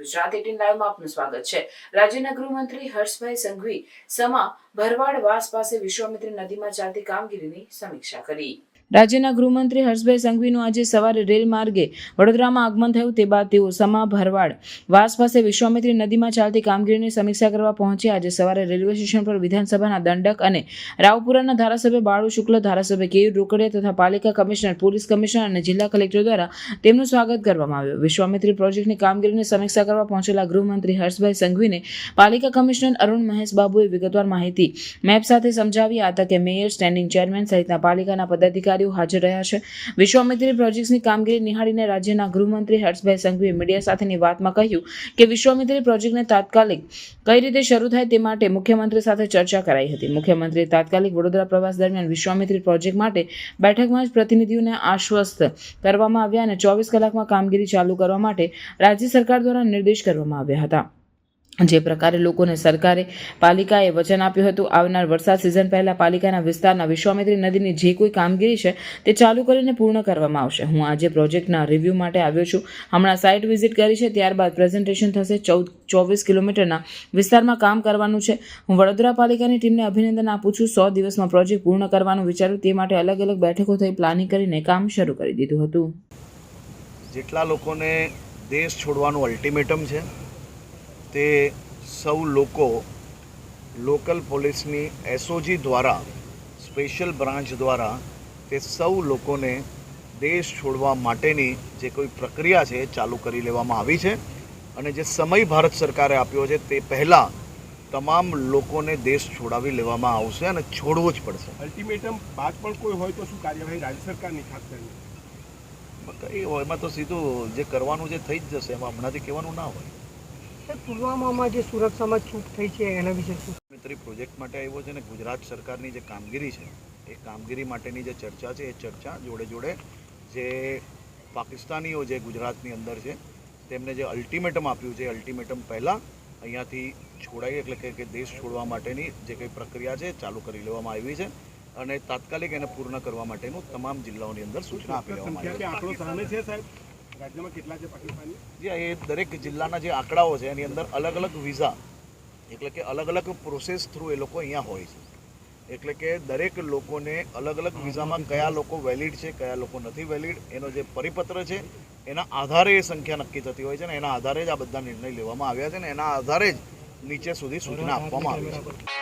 Gujarat eighteen લાઈવમાં આપનું સ્વાગત છે. રાજ્યના ગૃહમંત્રી હર્ષભાઈ સંઘવી સમા ભરવાડ વાસ પાસે વિશ્વામિત્રી નદીમાં ચાલતી કામગીરીની સમીક્ષા કરી. રાજ્યના ગૃહમંત્રી હર્ષભાઈ સંઘવીનું આજે સવારે રેલ માર્ગે વડોદરામાં આગમન થયું તે બાદ તેઓ સમા ભરવાડ વાસ પાસે વિશ્વામિત્રી નદીમાં ચાલતી કામગીરીની સમીક્ષા કરવા પહોંચ્યા. આજે સવારે રેલવે સ્ટેશન પર વિધાનસભાના દંડક અને રાવપુરાના ધારાસભ્ય બાળુ શુક્લ, ધારાસભ્ય કેયુર રોકડિયા તથા પાલિકા કમિશનર, પોલીસ કમિશનર અને જિલ્લા કલેક્ટર દ્વારા તેમનું સ્વાગત કરવામાં આવ્યું. વિશ્વામિત્રી પ્રોજેક્ટની કામગીરીની સમીક્ષા કરવા પહોંચેલા ગૃહમંત્રી હર્ષભાઈ સંઘવીને પાલિકા કમિશનર અરુણ મહેશ બાબુએ વિગતવાર માહિતી મેપ સાથે સમજાવી. આ તકે મેયર, સ્ટેન્ડિંગ ચેરમેન સહિતના પાલિકાના પદાધિકારીઓ હાજર રહ્યા છે. વિશ્વામિત્રી પ્રોજેક્ટ્સની કામગીરી નિહાળીને રાજ્યના ગૃહમંત્રી હર્ષભાઈ સંઘવીએ મીડિયા સાથેની વાતમાં કહ્યું કે વિશ્વામિત્રી પ્રોજેક્ટને તાત્કાલિક કઈ રીતે શરૂ થાય તે માટે મુખ્યમંત્રી સાથે ચર્ચા કરાઈ હતી. મુખ્યમંત્રીએ તાત્કાલિક વડોદરા પ્રવાસ દરમિયાન વિશ્વામિત્રી પ્રોજેક્ટ માટે બેઠકમાં જ પ્રતિનિધિઓને આશ્વસ્ત કરવામાં આવ્યા અને ચોવીસ કલાકમાં કામગીરી ચાલુ કરવા માટે રાજ્ય સરકાર દ્વારા નિર્દેશ કરવામાં આવ્યા હતા. જે પ્રકારે લોકોને સરકારે પાલિકાએ વચન આપ્યું હતું, આવનાર વરસાદ સિઝન પહેલાં પાલિકાના વિસ્તારના વિશ્વામિત્રી નદીની જે કોઈ કામગીરી છે, તે ચાલુ કરીને પૂર્ણ કરવામાં આવશે. હું આજે પ્રોજેક્ટના રિવ્યૂ માટે આવ્યો છું. હમણાં સાઇટ વિઝિટ કરી છે, ત્યારબાદ પ્રેઝન્ટેશન થશે ચૌદ, ચોવીસ કિલોમીટરના વિસ્તારમાં કામ કરવાનું છે. હું વડોદરા પાલિકાની ટીમને અભિનંદન આપું છું. સો દિવસમાં પ્રોજેક્ટ પૂર્ણ કરવાનું વિચાર્યું. તે માટે અલગ અલગ બેઠકો થઈ પ્લાનિંગ કરીને કામ શરૂ કરી દીધું હતું. જેટલા લોકોને દેશ છોડવાનું અલ્ટિમેટમ છે તે સૌ લોકો લોકલ પોલીસની એસઓજી દ્વારા સ્પેશિયલ બ્રાન્ચ દ્વારા તે સૌ લોકોને દેશ છોડવા માટેની જે કોઈ પ્રક્રિયા છે એ ચાલુ કરી લેવામાં આવી છે. અને જે સમય ભારત સરકારે આપ્યો છે તે પહેલાં તમામ લોકોને દેશ છોડાવી લેવામાં આવશે અને છોડવો જ પડશે. અલ્ટિમેટમ બાદ પણ કોઈ હોય તો શું કાર્યવાહી રાજ્ય સરકારની ખાસ કરીને? એ એમાં તો સીધું જે કરવાનું જે થઈ જ જશે એમાં હમણાંથી કહેવાનું ના હોય. પુલવામામાં જે સુરક્ષામાં ચૂક થઈ છે એના વિશે શું? મિત્રી પ્રોજેક્ટ માટે આવ્યો છે ને ગુજરાત સરકારની જે કામગીરી છે એ કામગીરી માટેની જે ચર્ચા છે એ ચર્ચા જોડે જોડે જે પાકિસ્તાનીઓ જે ગુજરાતની અંદર છે તેમને જે અલ્ટિમેટમ આપ્યું છે અલ્ટિમેટમ પહેલાં અહીંયાથી છોડાઈ એટલે કે કે દેશ છોડવા માટેની જે કંઈ પ્રક્રિયા છે ચાલુ કરી લેવામાં આવી છે અને તાત્કાલિક એને પૂર્ણ કરવા માટેનું તમામ જિલ્લાઓની અંદર સૂચના આપી દેવામાં આવી છે. રાજ્યમાં કેટલા છે પાકિસ્તાની? જે એ દરેક જિલ્લાના જે આંકડાઓ છે, એની અંદર અલગ અલગ વિઝા, એટલે કે અલગ અલગ પ્રોસેસ થ્રુ એ લોકો અહીંયા હોય છે. એટલે કે દરેક લોકોને અલગ અલગ વિઝામાં કયા લોકો વેલિડ છે, કયા લોકો નથી વેલિડ એનો જે પરિપત્ર છે, એના આધારે એ સંખ્યા નક્કી થતી હોય છે ને એના આધારે જ આ બધા નિર્ણય લેવામાં આવ્યા છે ને એના આધારે જ નીચે સુધી સૂચના આપવામાં આવી છે.